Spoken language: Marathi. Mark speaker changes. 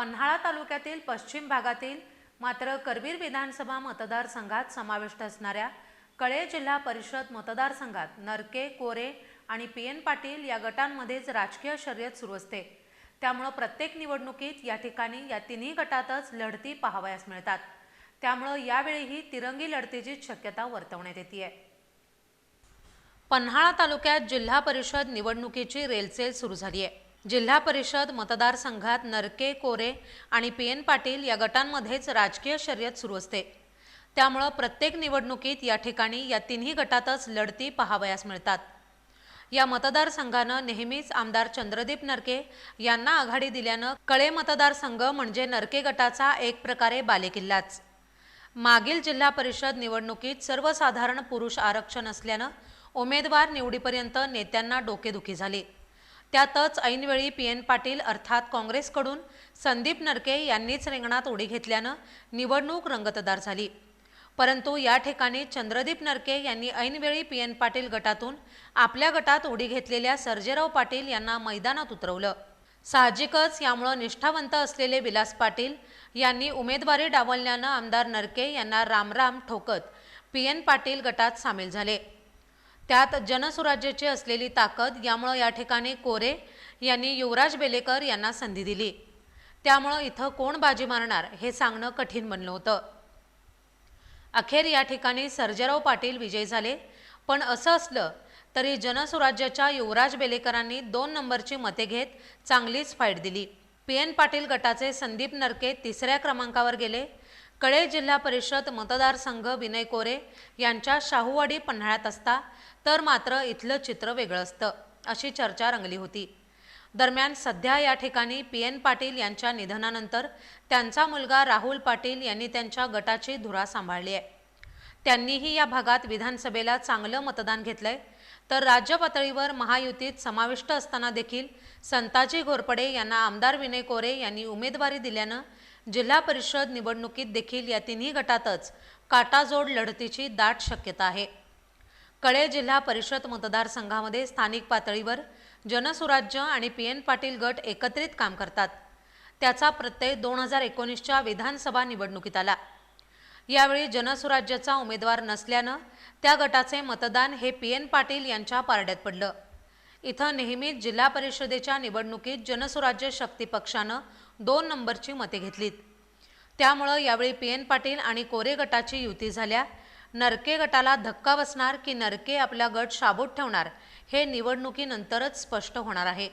Speaker 1: पन्हाळा तालुक्यातील पश्चिम भागातील मात्र करवीर विधानसभा मतदारसंघात समाविष्ट असणाऱ्या कळे जिल्हा परिषद मतदारसंघात नरके कोरे आणि पी एन पाटील या गटांमध्येच राजकीय शर्यत सुरू असते. त्यामुळं प्रत्येक निवडणुकीत या ठिकाणी या तिन्ही गटातच लढती पाहावयास मिळतात. त्यामुळं यावेळीही तिरंगी लढतीचीच शक्यता वर्तवण्यात येते पन्हाळा तालुक्यात जिल्हा परिषद निवडणुकीची रेलचेल सुरू झाली आहे जिल्हा परिषद मतदारसंघात नरके कोरे आणि पी एन पाटील या गटांमध्येच राजकीय शर्यत सुरू असते. त्यामुळं प्रत्येक निवडणुकीत या ठिकाणी या तिन्ही गटातच लढती पाहावयास मिळतात. या मतदारसंघानं नेहमीच आमदार चंद्रदीप नरके यांना आघाडी दिल्यानं कळे मतदारसंघ म्हणजे नरके गटाचा एक प्रकारे बालेकिल्लाच. मागील जिल्हा परिषद निवडणुकीत सर्वसाधारण पुरुष आरक्षण असल्यानं उमेदवार निवडीपर्यंत नेत्यांना डोकेदुखी झाली. त्यातच ऐनवेळी पी एन पाटील अर्थात काँग्रेसकडून संदीप नरके यांनीच रिंगणात उडी घेतल्यानं निवडणूक रंगतदार झाली. परंतु या ठिकाणी चंद्रदीप नरके यांनी ऐनवेळी पी एन पाटील गटातून आपल्या गटात उडी घेतलेल्या सर्जेराव पाटील यांना मैदानात उतरवलं. साहजिकच यामुळं निष्ठावंत असलेले विलास पाटील यांनी उमेदवारी डावलल्यानं आमदार नरके यांना रामराम ठोकत पी एन पाटील गटात सामील झाले. त्यात जनसुराज्याची असलेली ताकद यामुळं या ठिकाणी कोरे यांनी युवराज बेलेकर यांना संधी दिली. त्यामुळं इथं कोण बाजी मारणार हे सांगणं कठीण बनलं होतं. अखेर या ठिकाणी सर्जेराव पाटील विजयी झाले. पण असं असलं तरी जनसुराज्याच्या युवराज बेलेकरांनी दोन नंबरची मते घेत चांगलीच फाईट दिली. पी एन पाटील गटाचे संदीप नरके तिसऱ्या क्रमांकावर गेले. कळे जिल्हा परिषद मतदारसंघ विनय कोरे यांच्या शाहूवाडी पन्हाळ्यात असता तर मात्र इथलं चित्र वेगळं असतं अशी चर्चा रंगली होती. दरम्यान सध्या या ठिकाणी पी एन पाटील यांच्या निधनानंतर त्यांचा मुलगा राहुल पाटील यांनी त्यांच्या गटाची धुरा सांभाळली आहे. त्यांनीही या भागात विधानसभेला चांगलं मतदान घेतलंय तर राज्य पातळीवर महायुतीत समाविष्ट असताना देखील संताजी घोरपडे यांना आमदार विनय कोरे यांनी उमेदवारी दिल्यानं जिल्हा परिषद निवडणुकीत देखील या तिन्ही गटातच काटाजोड लढतीची दाट शक्यता आहे. कळे जिल्हा परिषद मतदारसंघामध्ये स्थानिक पातळीवर जनसुराज्य आणि पी एन पाटील गट एकत्रित काम करतात. त्याचा प्रत्यय दोन हजार एकोणीसच्या विधानसभा निवडणुकीत आला. यावेळी जनसुराज्याचा उमेदवार नसल्यानं त्या गटाचे मतदान हे पी एन पाटील यांच्या पारड्यात पडलं. इथं नेहमीच जिल्हा परिषदेच्या निवडणुकीत जनसुराज्य शक्ती पक्षानं दोन नंबरची मते घेतलीत. त्यामुळं यावेळी पी एन पाटील आणि कोरे गटाची युती झाल्या. नरके गटाला धक्का बसणार की नरके आपला गट शाबूत ठेवणार हे निवडणुकीनंतरच स्पष्ट होणार आहे.